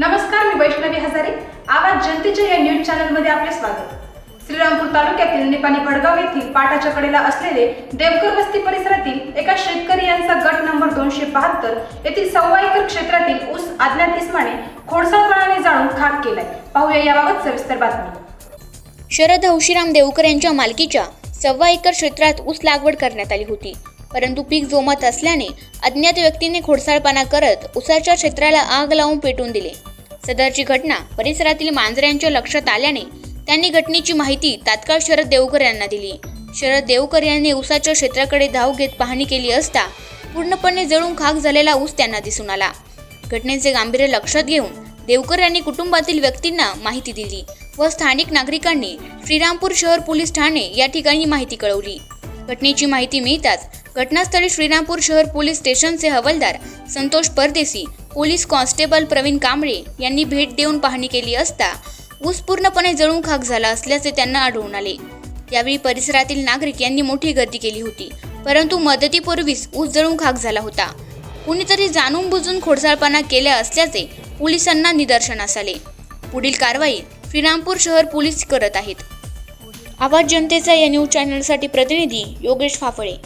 नमस्कार मी वैष्णवी हजारे. आवाज जनतेच्या या न्यूज चॅनलमध्ये आपले स्वागत. श्रीरामपूर तालुक्यातील निपाणी भडगाव येथील पाटाच्या कडेला असलेले देवकर वस्ती परिसरातील एका शेतकरी यांचा गट नंबर दोनशे बहात्तर येथील सव्वा एकर क्षेत्रातील ऊस अज्ञात इस्माने खोडसाळपणाने जाळून खाक केलाय. पाहूया याबाबत सविस्तर बातमी. शरद हौशीराम देवकर यांच्या मालकीच्या सव्वा एकर क्षेत्रात ऊस लागवड करण्यात आली होती. परंतु पीक जोमत असल्याने अज्ञात व्यक्तीने खोडसाळपणा करत ऊसाच्या क्षेत्राला आग लावून पेटून दिले. सदरची घटना परिसरातील मांजऱ्यांच्या लक्षात आल्याने त्यांनी घटनेची माहिती तात्काळ शरद देवकर यांना दिली. शरद देवकर यांनी ऊसाच्या क्षेत्राकडे धाव घेत पाहणी केली असता पूर्णपणे जळून खाक झालेला ऊस त्यांना दिसून आला. घटनेचे गांभीर्य लक्षात घेऊन देवकर यांनी कुटुंबातील व्यक्तींना माहिती दिली व स्थानिक नागरिकांनी श्रीरामपूर शहर पोलीस ठाणे या ठिकाणी माहिती कळवली. घटनेची माहिती मिळताच घटनास्थळी श्रीरामपूर शहर पोलीस स्टेशनचे हवालदार संतोष परदेसी पोलीस कॉन्स्टेबल प्रवीण कांबळे यांनी भेट देऊन पाहणी केली असता ऊस पूर्णपणे जळून खाक झाला असल्याचे त्यांना आढळून आले. यावेळी परिसरातील नागरिक यांनी मोठी गर्दी केली होती परंतु मदतीपूर्वीच ऊस जळून खाक झाला होता. कुणीतरी जाणून बुजून खोडसाळपणा केल्या असल्याचे पोलिसांना निदर्शनास आले. पुढील कारवाई श्रीरामपूर शहर पोलीस करत आहेत. आवाज जनतेचा या न्यूज चॅनलसाठी प्रतिनिधी योगेश फाफळे.